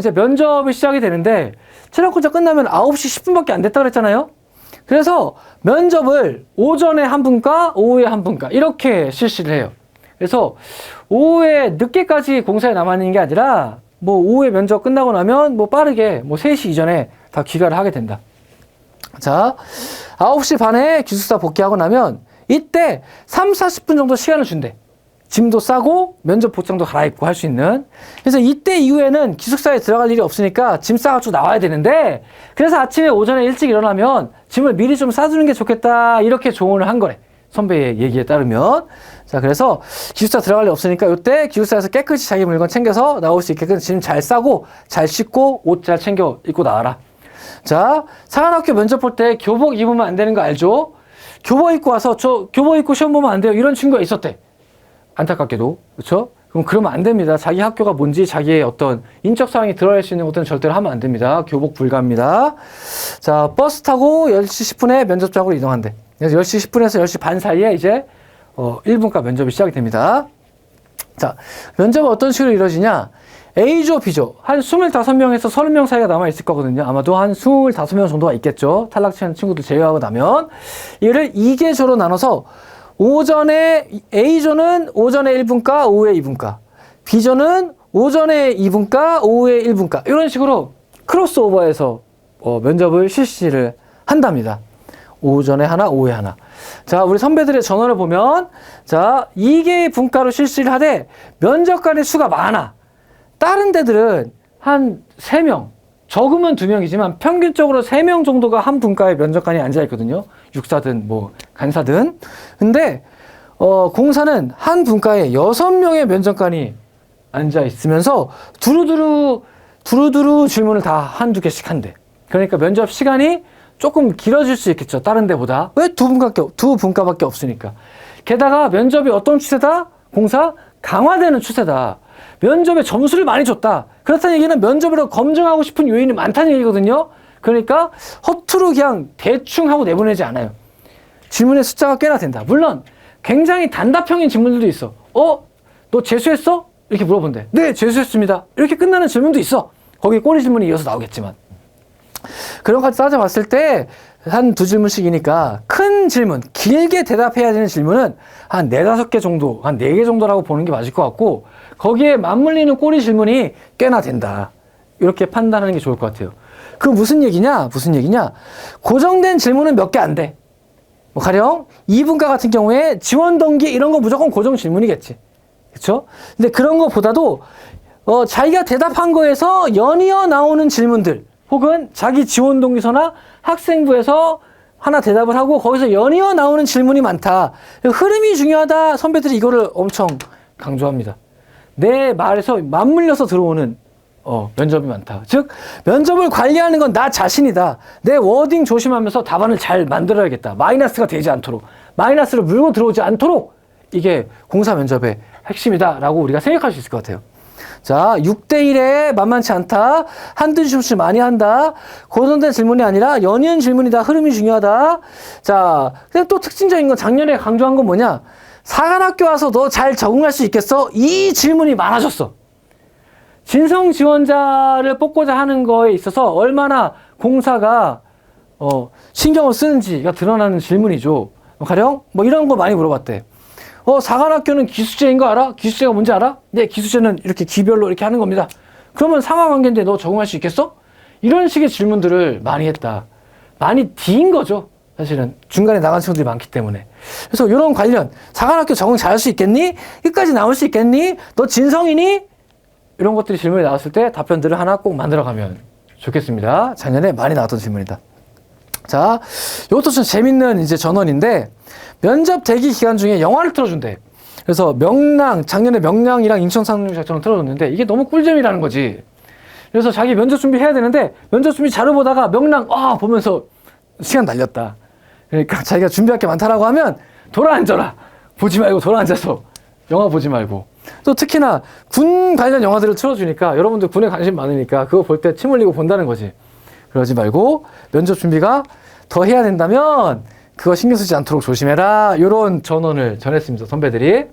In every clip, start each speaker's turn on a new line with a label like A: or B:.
A: 이제 면접이 시작이 되는데 체력 검사 끝나면 9시 10분밖에 안 됐다 그랬잖아요. 그래서 면접을 오전에 한 분과 오후에 한 분과 이렇게 실시를 해요. 그래서 오후에 늦게까지 공사에 남아 있는 게 아니라 뭐 오후에 면접 끝나고 나면 뭐 빠르게 뭐 3시 이전에 다 귀가를 하게 된다. 자, 9시 반에 기숙사 복귀하고 나면 이때 3, 40분 정도 시간을 준대. 짐도 싸고 면접 복장도 갈아입고 할 수 있는. 그래서 이때 이후에는 기숙사에 들어갈 일이 없으니까 짐 싸가지고 나와야 되는데 그래서 아침에 오전에 일찍 일어나면 짐을 미리 좀 싸두는 게 좋겠다 이렇게 조언을 한 거래. 선배의 얘기에 따르면. 자, 그래서 기숙사 들어갈 일 없으니까 이때 기숙사에서 깨끗이 자기 물건 챙겨서 나올 수 있게끔 짐 잘 싸고 잘 씻고 옷 잘 챙겨 입고 나와라. 자, 사관학교 면접 볼 때 교복 입으면 안 되는 거 알죠? 교복 입고 와서 저 교복 입고 시험 보면 안 돼요. 이런 친구가 있었대. 안타깝게도. 그렇죠? 그럼 그러면 안 됩니다. 자기 학교가 뭔지 자기의 어떤 인적 사항이 드러날 수 있는 것들은 절대로 하면 안 됩니다. 교복 불가입니다. 자, 버스 타고 10시 10분에 면접장으로 이동한대. 그래서 10시 10분에서 10시 반 사이에 이제 어, 1분간 면접이 시작이 됩니다. 자, 면접은 어떤 식으로 이루어지냐? A조, B조. 한 25명에서 30명 사이가 남아있을 거거든요. 아마도 한 25명 정도가 있겠죠. 탈락한 친구들 제외하고 나면. 이를 2개조로 나눠서 오전에, A조는 오전에 1분과 오후에 2분과. B조는 오전에 2분과 오후에 1분과. 이런 식으로 크로스오버해서 어, 면접을 실시를 한답니다. 오전에 하나, 오후에 하나. 자, 우리 선배들의 전원을 보면, 자, 2개의 분과로 실시를 하되, 면접관의 수가 많아. 다른 데들은 한 3명, 적으면 2명이지만 평균적으로 3명 정도가 한 분과에 면접관이 앉아있거든요. 육사든 뭐 간사든. 근데, 어, 공사는 한 분과에 6명의 면접관이 앉아 있으면서 두루두루, 두루두루 질문을 다 한두 개씩 한대. 그러니까 면접 시간이 조금 길어질 수 있겠죠. 다른 데보다. 왜 두 분밖에, 두 분과밖에 없으니까. 게다가 면접이 어떤 추세다? 공사? 강화되는 추세다. 면접에 점수를 많이 줬다. 그렇다는 얘기는 면접으로 검증하고 싶은 요인이 많다는 얘기거든요. 그러니까 허투루 그냥 대충 하고 내보내지 않아요. 질문의 숫자가 꽤나 된다. 물론 굉장히 단답형인 질문들도 있어. 어? 너 재수했어? 이렇게 물어본대. 네, 재수했습니다. 이렇게 끝나는 질문도 있어. 거기 꼬리 질문이 이어서 나오겠지만. 그런 것까지 따져봤을 때 한 두 질문씩이니까 큰 질문, 길게 대답해야 되는 질문은 한 네다섯 개 정도, 한 네 개 정도라고 보는 게 맞을 것 같고 거기에 맞물리는 꼬리 질문이 꽤나 된다. 이렇게 판단하는 게 좋을 것 같아요. 그 무슨 얘기냐? 무슨 얘기냐? 고정된 질문은 몇 개 안 돼. 뭐 가령 이분과 같은 경우에 지원 동기 이런 거 무조건 고정 질문이겠지. 그렇죠? 근데 그런 거보다도 어, 자기가 대답한 거에서 연이어 나오는 질문들 혹은 자기 지원 동기서나 학생부에서 하나 대답을 하고 거기서 연이어 나오는 질문이 많다. 흐름이 중요하다. 선배들이 이거를 엄청 강조합니다. 내 말에서 맞물려서 들어오는 어, 면접이 많다. 즉, 면접을 관리하는 건 나 자신이다. 내 워딩 조심하면서 답안을 잘 만들어야겠다. 마이너스가 되지 않도록. 마이너스를 물고 들어오지 않도록. 이게 공사 면접의 핵심이다. 라고 우리가 생각할 수 있을 것 같아요. 자, 6대1에 만만치 않다. 한두 질문씩 많이 한다. 고정된 질문이 아니라 연이은 질문이다. 흐름이 중요하다. 자, 근데 또 특징적인 건 작년에 강조한 건 뭐냐? 사관학교 와서 너 잘 적응할 수 있겠어? 이 질문이 많아졌어. 진성 지원자를 뽑고자 하는 거에 있어서 얼마나 공사가 어, 신경을 쓰는지가 드러나는 질문이죠. 가령 뭐 이런 거 많이 물어봤대. 어, 사관학교는 기수제인 거 알아? 기수제가 뭔지 알아? 네, 기수제는 이렇게 기별로 이렇게 하는 겁니다. 그러면 상하관계인데 너 적응할 수 있겠어? 이런 식의 질문들을 많이 했다. 많이 뒤인 거죠. 사실은 중간에 나간 친구들이 많기 때문에. 그래서 이런 관련 사관학교 적응 잘할 수 있겠니? 끝까지 나올 수 있겠니? 너 진성이니? 이런 것들이 질문이 나왔을 때 답변들을 하나 꼭 만들어가면 좋겠습니다. 작년에 많이 나왔던 질문이다. 자, 이것도 좀 재밌는 이제 전원인데 면접 대기 기간 중에 영화를 틀어준대. 그래서 명랑 작년에 명랑이랑 인천 상륙작전을 틀어줬는데 이게 너무 꿀잼이라는 거지. 그래서 자기 면접 준비 해야 되는데 면접 준비 자료 보다가 명랑 아 보면서 시간 날렸다. 그러니까 자기가 준비할 게 많다라고 하면 돌아 앉아라. 보지 말고 돌아 앉아서 영화 보지 말고. 또 특히나 군 관련 영화들을 틀어주니까 여러분들 군에 관심 많으니까 그거 볼 때 침 흘리고 본다는 거지. 그러지 말고 면접 준비가 더 해야 된다면 그거 신경 쓰지 않도록 조심해라. 이런 전원을 전했습니다. 선배들이.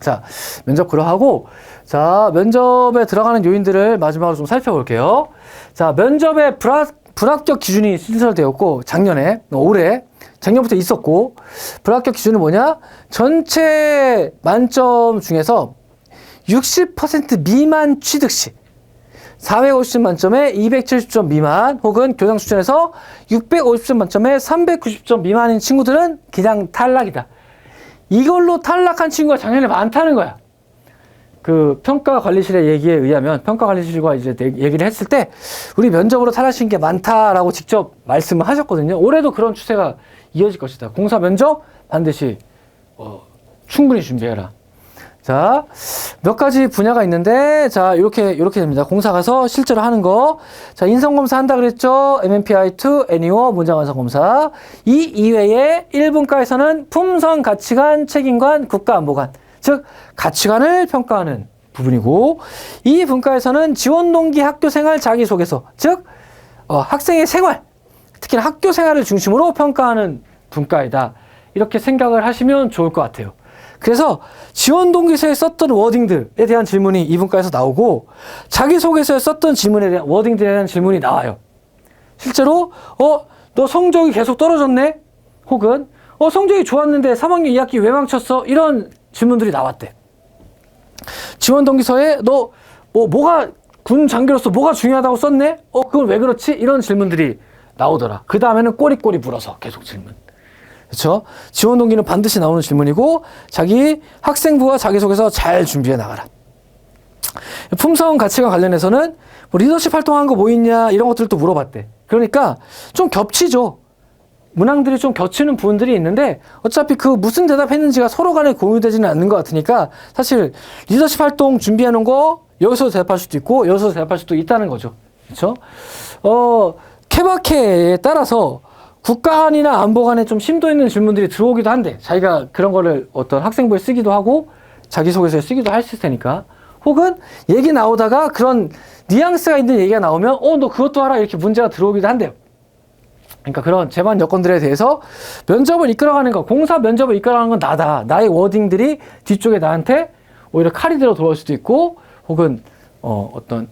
A: 자, 면접 그러하고, 자, 면접에 들어가는 요인들을 마지막으로 좀 살펴볼게요. 자, 면접에 불합, 불합격 기준이 신설되었고, 작년에, 올해, 작년부터 있었고, 불합격 기준은 뭐냐? 전체 만점 중에서 60% 미만 취득 시, 450점 만점에 270점 미만 혹은 교장 추천에서 650점 만점에 390점 미만인 친구들은 그냥 탈락이다. 이걸로 탈락한 친구가 작년에 많다는 거야. 그 평가 관리실의 얘기에 의하면 평가 관리실과 이제 내- 얘기를 했을 때 우리 면접으로 탈락하신 게 많다라고 직접 말씀을 하셨거든요. 올해도 그런 추세가 이어질 것이다. 공사 면접 반드시 어, 충분히 준비해라. 자, 몇 가지 분야가 있는데, 자, 이렇게, 이렇게 됩니다. 공사 가서 실제로 하는 거. 자, 인성검사 한다 그랬죠? MMPI2, 애니어, 문장완성검사. 이 이외에 1분과에서는 품성, 가치관, 책임관, 국가안보관. 즉, 가치관을 평가하는 부분이고, 이 분과에서는 지원 동기 학교 생활 자기소개서. 즉, 어, 학생의 생활. 특히나 학교 생활을 중심으로 평가하는 분과이다. 이렇게 생각을 하시면 좋을 것 같아요. 그래서 지원 동기서에 썼던 워딩들에 대한 질문이 이 분과에서 나오고 자기소개서에 썼던 질문에 대한 워딩들에 대한 질문이 나와요. 실제로 어, 너 성적이 계속 떨어졌네? 혹은 어, 성적이 좋았는데 3학년 2학기 왜 망쳤어? 이런 질문들이 나왔대. 지원 동기서에 너 뭐 뭐가 군 장교로서 뭐가 중요하다고 썼네? 어, 그건 왜 그렇지? 이런 질문들이 나오더라. 그 다음에는 꼬리꼬리 물어서 계속 질문. 그렇죠? 지원 동기는 반드시 나오는 질문이고 자기 학생부와 자기소개서 잘 준비해 나가라. 품성 가치관 관련해서는 뭐 리더십 활동한 거 뭐 있냐 이런 것들도 물어봤대. 그러니까 좀 겹치죠. 문항들이 좀 겹치는 부분들이 있는데 어차피 그 무슨 대답했는지가 서로 간에 공유되지는 않는 것 같으니까 사실 리더십 활동 준비하는 거 여기서 대답할 수도 있고 여기서 대답할 수도 있다는 거죠. 그렇죠? 어, 케바케에 따라서 국가안이나 안보관에 좀 심도 있는 질문들이 들어오기도 한데 자기가 그런 거를 어떤 학생부에 쓰기도 하고 자기소개서에 쓰기도 했을 테니까 혹은 얘기 나오다가 그런 뉘앙스가 있는 얘기가 나오면 어 너 그것도 알아 이렇게 문제가 들어오기도 한대요. 그러니까 그런 재반 여건들에 대해서 면접을 이끌어가는 거, 공사 면접을 이끌어가는 건 나다. 나의 워딩들이 뒤쪽에 나한테 오히려 칼이 되어 돌아올 수도 있고, 혹은 어, 어떤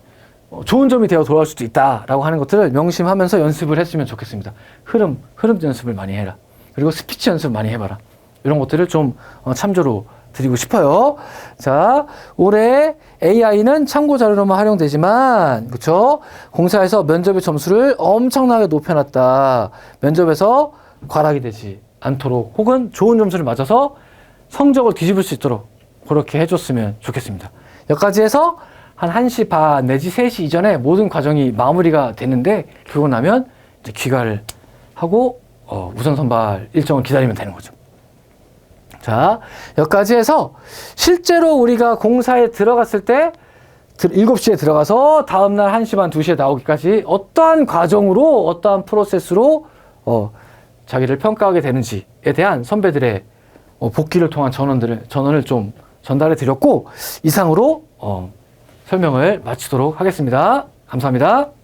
A: 어, 좋은 점이 되어 돌아올 수도 있다라고 하는 것들을 명심하면서 연습을 했으면 좋겠습니다. 흐름, 흐름 연습을 많이 해라. 그리고 스피치 연습 많이 해봐라. 이런 것들을 좀 어, 참조로 드리고 싶어요. 자, 올해 AI는 참고 자료로만 활용되지만, 그쵸? 공사에서 면접의 점수를 엄청나게 높여놨다. 면접에서 과락이 되지 않도록, 혹은 좋은 점수를 맞아서 성적을 뒤집을 수 있도록 그렇게 해줬으면 좋겠습니다. 여기까지 해서 한 1시 반 내지 3시 이전에 모든 과정이 마무리가 되는데, 그러고 나면 이제 귀가를 하고, 어, 우선 선발 일정을 기다리면 되는 거죠. 자, 여기까지 해서 실제로 우리가 공사에 들어갔을 때 7시에 들어가서 다음날 1시 반, 2시에 나오기까지 어떠한 과정으로 어떠한 프로세스로 어, 자기를 평가하게 되는지에 대한 선배들의 어, 복귀를 통한 전원들을 전원을 좀 전달해 드렸고 이상으로 어, 설명을 마치도록 하겠습니다. 감사합니다.